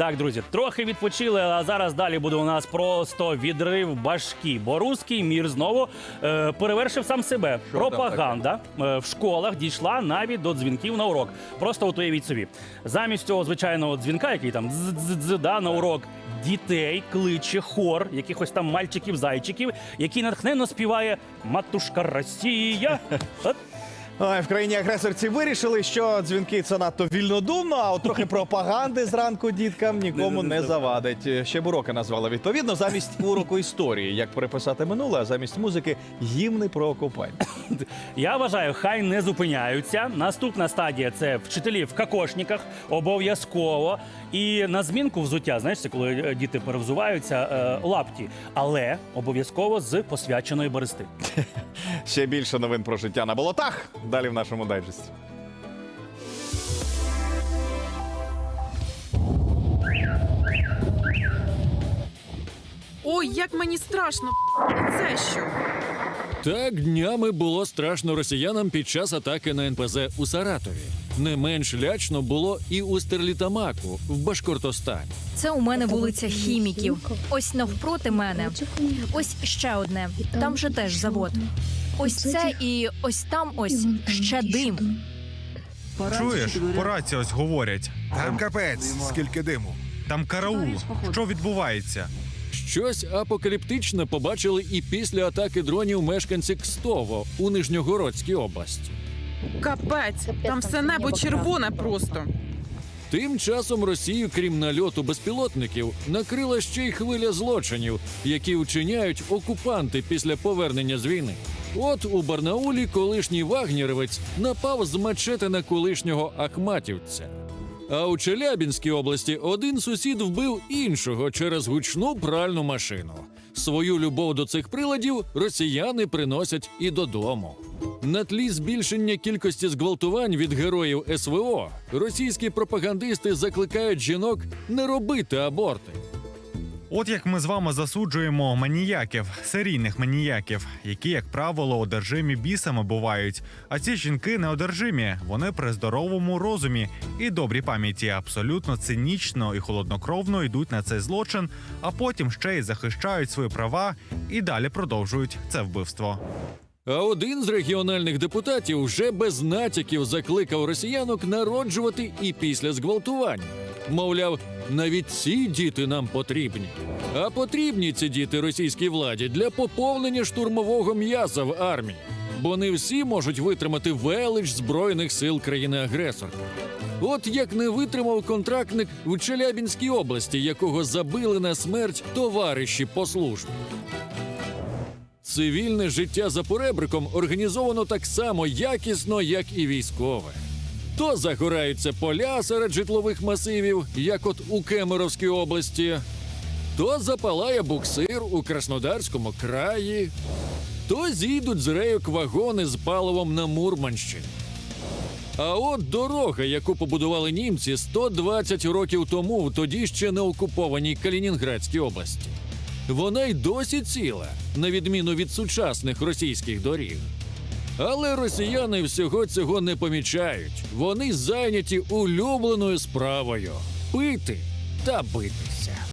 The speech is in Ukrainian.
Так, друзі, трохи відпочили, а зараз далі буде у нас просто відрив башки. Бо руський мір знову е, перевершив сам себе. Що там Пропаганда е, в школах дійшла навіть до дзвінків на урок. Просто от уявіть собі. Замість цього звичайного дзвінка, який там да, на урок. Дітей кличе хор якихось там мальчиків-зайчиків, який натхненно співає Матушка Росія. От в країні агресорці вирішили, що дзвінки це надто вільнодумно, а от трохи пропаганди зранку діткам нікому не завадить. Ще б уроки назвали відповідно. Замість уроку історії, як переписати минуле, а замість музики гімни про окупантів. Я вважаю, хай не зупиняються. Наступна стадія це вчителі в кокошниках, обов'язково. І на змінку взуття, знаєш, це коли е, діти перевзуваються е, лапті, але обов'язково з посвяченої берести. Ще більше новин про життя на болотах. Далі в нашому дайджесті. Ой, як мені страшно. Це що? Так днями було страшно росіянам під час атаки на НПЗ у Саратові. Не менш лячно було і у Стерлітамаку в Башкортостані. Це у мене вулиця хіміків. Ось навпроти мене. Ось ще одне. Там же теж завод. Ось це і ось там ось ще дим. Чуєш, по рації ось говорять. Там капець, скільки диму. Там караул. Що відбувається? Щось апокаліптичне побачили і після атаки дронів мешканці Кстово у Нижньогородській області. Капець, там все небо червоне просто. Тим часом Росію, крім нальоту безпілотників, накрила ще й хвиля злочинів, які вчиняють окупанти після повернення з війни. От у Барнаулі колишній вагнєровець напав з мачети на колишнього ахматівця. А у Челябінській області один сусід вбив іншого через гучну пральну машину. Свою любов до цих приладів росіяни приносять і додому. На тлі збільшення кількості зґвалтувань від героїв СВО російські пропагандисти закликають жінок не робити аборти. От як ми з вами засуджуємо маніяків, серійних маніяків, які, як правило, одержимі бісами бувають. А ці жінки неодержимі. Вони при здоровому розумі і добрій пам'яті абсолютно цинічно і холоднокровно йдуть на цей злочин, а потім ще й захищають свої права і далі продовжують це вбивство. А один з регіональних депутатів вже без натяків закликав росіянок народжувати і після зґвалтування. Мовляв, навіть ці діти нам потрібні. А потрібні ці діти російській владі для поповнення штурмового м'яса в армії. Бо не всі можуть витримати велич збройних сил країни-агресорки. От як не витримав контрактник в Челябінській області, якого забили на смерть товариші по службі. Цивільне життя за поребриком організовано так само якісно, як і військове. То загораються поля серед житлових масивів, як от у Кемеровській області, то запалає буксир у Краснодарському краї, то зійдуть з рейок вагони з паливом на Мурманщині. А от дорога, яку побудували німці 120 років тому в тоді ще не окупованій Калінінградській області. Вона й досі ціла, на відміну від сучасних російських доріг. Але росіяни всього цього не помічають. Вони зайняті улюбленою справою пити та битися.